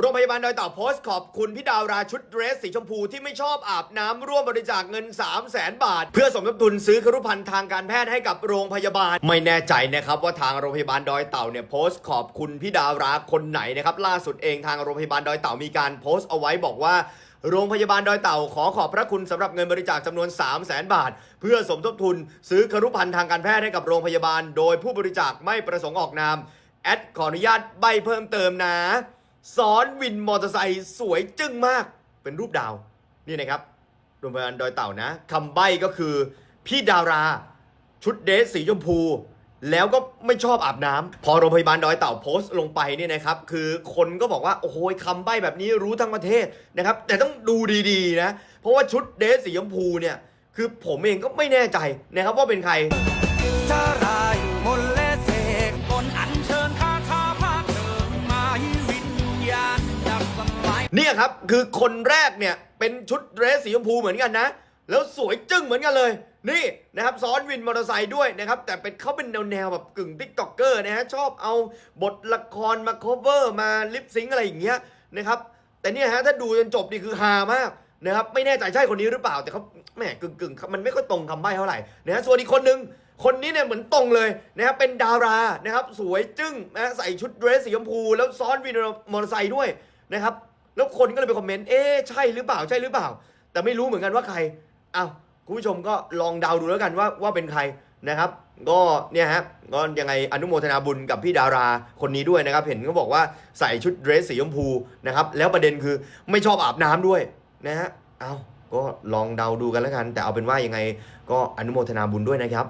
โรงพยาบาลดอยเต่าโพสต์ขอบคุณพี่ดาวราชุดเดรสสีชมพูที่ไม่ชอบอาบน้ำร่วมบริจาคเงิน 3 0 0แสนบาท เพื่อสมทบทุนซื้อครุภัณฑ์ทางการแพทย์ให้กับโรงพยาบาล ไม่แน่ใจนะครับว่าทางโรงพยาบาลดอยเต่าเนี่ยโพสต์ขอบคุณพี่ดาวราคนไหนนะครับล่าสุดเองทางโรงพยาบาลดอยเต่ามีการโพสต์เอาไว้บอกว่าโรงพยาบาลดอยเต่าขอขอบพระคุณสำหรับเงินบริจาคจำนวน 3 0 0แสนบาท เพื่อสมทบทุนซื้อครุภัณฑ์ทางการแพทย์ให้กับโรงพยาบาล โดยผู้บริจาคไม่ประสงค์ออกนามแอดขออนุญาตใบเพิ่มเติมนะ ซ้อนวินมอเตอร์ไซค์สวยจึ้งมากเป็นรูปดาว นี่นะครับโรงพยาบาลดอยเต่านะคำใบ้ก็คือ พี่ดารา ชุดเดรสสีชมพู แล้วก็ไม่ชอบอาบน้ำพอโรงพยาบาลดอยเต่าโพสต์ลงไปเนี่ยนะครับ คือคนก็บอกว่าโอ้โหคำใบ้แบบนี้รู้ทั้งประเทศนะครับ แต่ต้องดูดีๆนะ เพราะว่าชุดเดรสสีชมพูเนี่ย คือผมเองก็ไม่แน่ใจนะครับว่าเป็นใคร เนี่ยครับคือคนแรกเนี่ยเป็นชุดเดรสสีชมพูเหมือนกันนะ แล้วสวยจึ้งเหมือนกันเลย นี่นะครับซ้อนวินมอเตอร์ไซค์ด้วยนะครับ แต่เป็นเขาเป็นแนวแนวแบบกึ่งติ๊กต็อกเกอร์นะฮะชอบเอาบทละครมา cover มาลิปซิงอะไรอย่างเงี้ยนะครับแต่เนี่ยฮะถ้าดูจนจบนี่คือฮามากนะครับไม่แน่ใจใช่คนนี้หรือเปล่า แต่เขาแหมกึ่งกึ่งมันไม่ค่อยตรงคำใบ้เท่าไหร่นะฮะส่วนอีกคนนึงคนนี้เนี่ยเหมือนตรงเลยนะครับเป็นดารานะครับสวยจึ้งนะใส่ชุดเดรสสีชมพู แล้วซ้อนวินมอเตอร์ไซค์ด้วยนะครับ แล้วคนก็เลยไปคอมเมนต์ เอ๊ใช่หรือเปล่า ใช่หรือเปล่า แต่ไม่รู้เหมือนกันว่าใครอ้าวคุณผู้ชมก็ลองเดาดูแล้วกันว่าว่าเป็นใครนะครับ ก็เนี่ยฮะ ก็ยังไงอนุโมทนาบุญกับพี่ดาราคนนี้ด้วยนะครับ เห็นเขาบอกว่าใส่ชุดเดรสสีชมพูนะครับ แล้วประเด็นคือไม่ชอบอาบน้ำด้วยนะฮะ เอ้าก็ลองเดาดูกันแล้วกัน แต่เอาเป็นว่ายังไงก็อนุโมทนาบุญด้วยนะครับ